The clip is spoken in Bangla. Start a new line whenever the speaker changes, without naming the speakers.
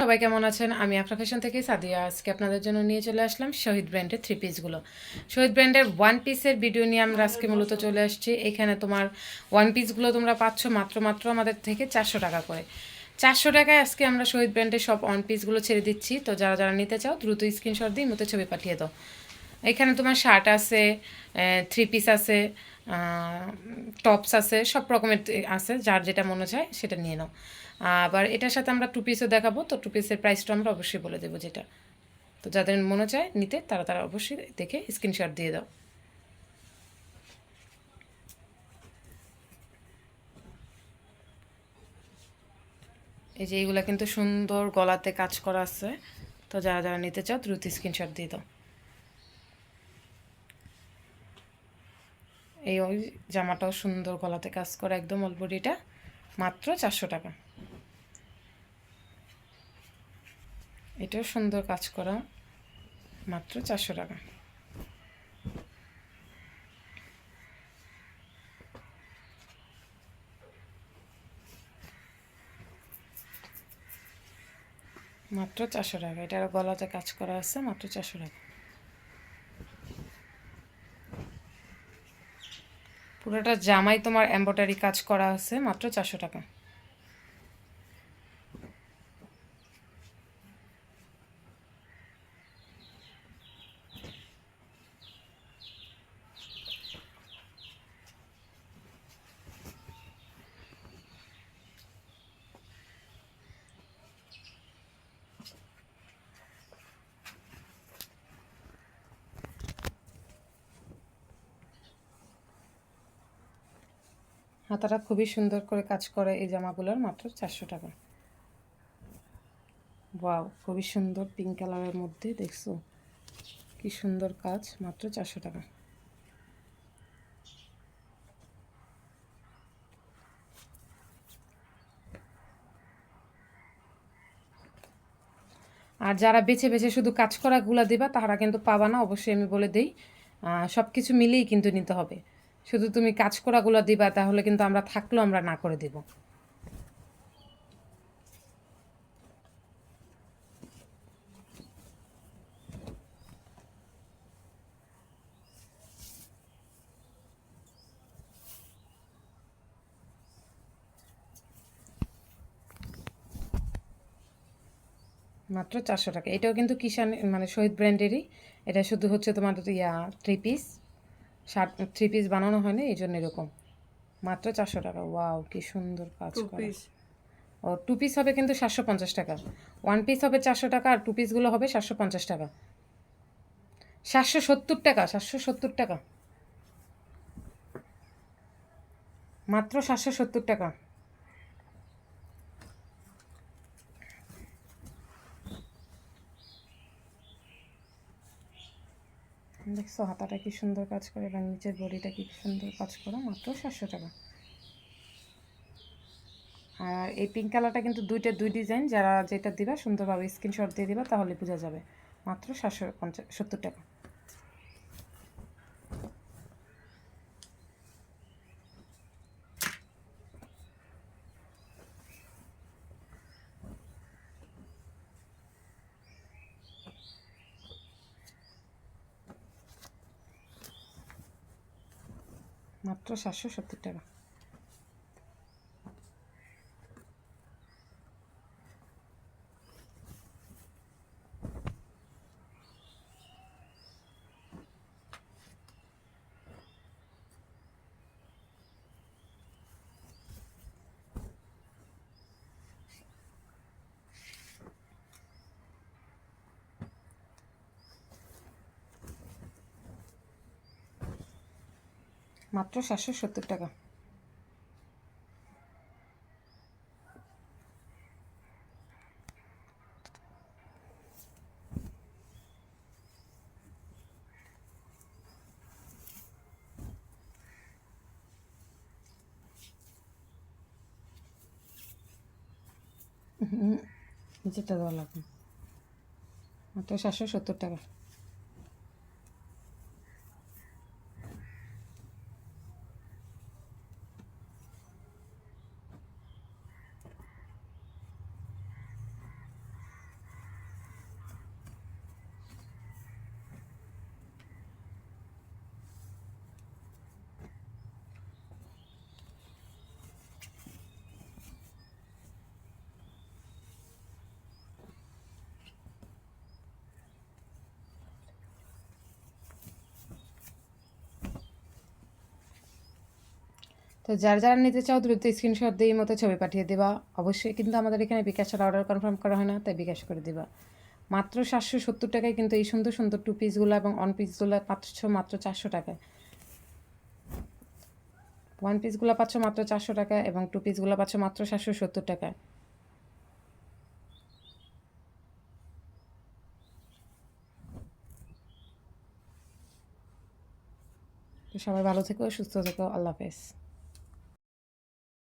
সবাই কেমন আছেন? আমি আফরা ফ্যাশন থেকে সাদিয়া। আজকে আপনাদের জন্য নিয়ে চলে আসলাম শহীদ ব্র্যান্ডের থ্রি পিসগুলো শহীদ ব্র্যান্ডের ওয়ান পিসের ভিডিও নিয়ে আমরা আজকে মূলত চলে আসছি। এখানে তোমার ওয়ান পিসগুলো তোমরা পাচ্ছ মাত্র মাত্র আমাদের থেকে চারশো টাকা করে। চারশো টাকায় আজকে আমরা শহীদ ব্র্যান্ডের সব ওয়ান পিসগুলো ছেড়ে দিচ্ছি। তো যারা যারা নিতে চাও, দ্রুত স্ক্রিনশট দিয়ে মতো ছবি পাঠিয়ে দাও। এখানে তোমার শার্ট আছে থ্রি পিস আছে টপস আছে, সব রকমের আছে। যার যেটা মনে চায় সেটা নিয়ে নাও। আবার এটার সাথে আমরা টু পিসও দেখাবো, তো টু পিসের প্রাইসটা আমরা অবশ্যই বলে দেবো যেটা। তো যাদের মনে চায় নিতে, তারা তারা অবশ্যই দেখে স্ক্রিনশট দিয়ে দাও। এই যে এইগুলা কিন্তু সুন্দর গলাতে কাজ করা আছে, তো যারা যারা নিতে চাও দ্রুত স্ক্রিনশট দিয়ে দাও। এই ওই জামাটাও সুন্দর গলাতে কাজ করা, একদম অলবডিটা মাত্র চারশো টাকা। এটাও সুন্দর কাজ করা। মাত্র চারশো টাকা। মাত্র চারশো টাকা। এটার গলাতে কাজ করা আছে, মাত্র চারশো টাকা। পুরোটা জামাই তোমার এম্ব্রয়ডারি কাজ করা আছে, মাত্র চারশো টাকা। হাতাটা খুবই সুন্দর করে কাজ করে এই জামাগুলোর মাত্র চারশো টাকা। ওয়াও, খুবই সুন্দর পিঙ্ক কালারের মধ্যে, দেখছ? কি সুন্দর কাজ, মাত্র চারশো টাকা। আর যারা বেছে বেছে শুধু কাজ করাগুলো দিবা তারা কিন্তু পাবা না, অবশ্যই আমি বলে দিই। সব কিছু মিলেই কিন্তু নিতে হবে। শুধু তুমি কাজ করাগুলো দিবা, তাহলে কিন্তু আমরা থাকলেও আমরা না করে দিব। মাত্র চারশো টাকা। এটাও কিন্তু কিষান মানে শহীদ ব্র্যান্ডেরই। এটা শুধু হচ্ছে তোমার yeah three piece shirt three piece বানানো হয় না এই জন্য এরকম। মাত্র চারশো টাকা। ওয়াও কি সুন্দর কাজ করা। ও টু পিস হবে কিন্তু সাতশো পঞ্চাশ টাকা। ওয়ান পিস হবে চারশো টাকা আর টু পিসগুলো হবে সাতশো পঞ্চাশ টাকা। সাতশো সত্তর টাকা সাতশো সত্তর টাকা। মাত্র সাতশো সত্তর টাকা। দেখছ হাতাটা কি সুন্দর কাজ করে এবং নিচের বডিটা কি সুন্দর কাজ করে, মাত্র সাতশো টাকা। আর এই পিঙ্ক কালারটা কিন্তু দুইটা দুই ডিজাইন যারা যেটা দিবা সুন্দরভাবে স্ক্রিনশট দিয়ে দিবা, তাহলে বোঝা যাবে। মাত্র সাতশো পঞ্চাশ, সত্তর টাকা। মাত্র সাতশো সত্তর টাকা। মাত্র সাতশো সত্তর টাকা। নিচেরটা দেওয়া লাগবে। মাত্র সাতশো সত্তর টাকা। তো যারা যারা নিতে চাও দ্রুত স্ক্রিনশট দিয়ে মতো ছবি পাঠিয়ে দেবা। অবশ্যই কিন্তু আমাদের এখানে বিকাশের অর্ডার কনফার্ম করা হয় না, তাই বিকাশ করে দিবা। মাত্র সাতশো সত্তর টাকায় কিন্তু এই সুন্দর সুন্দর টু পিসগুলো এবং অন পিসগুলো পাচ্ছ মাত্র চারশো টাকায়। ওয়ান পিসগুলো পাচ্ছ মাত্র চারশো টাকা এবং টু পিসগুলো পাচ্ছ মাত্র সাতশো সত্তর টাকা তো সবাই ভালো থেকো, সুস্থ থেকো, আল্লাহ হাফেজ।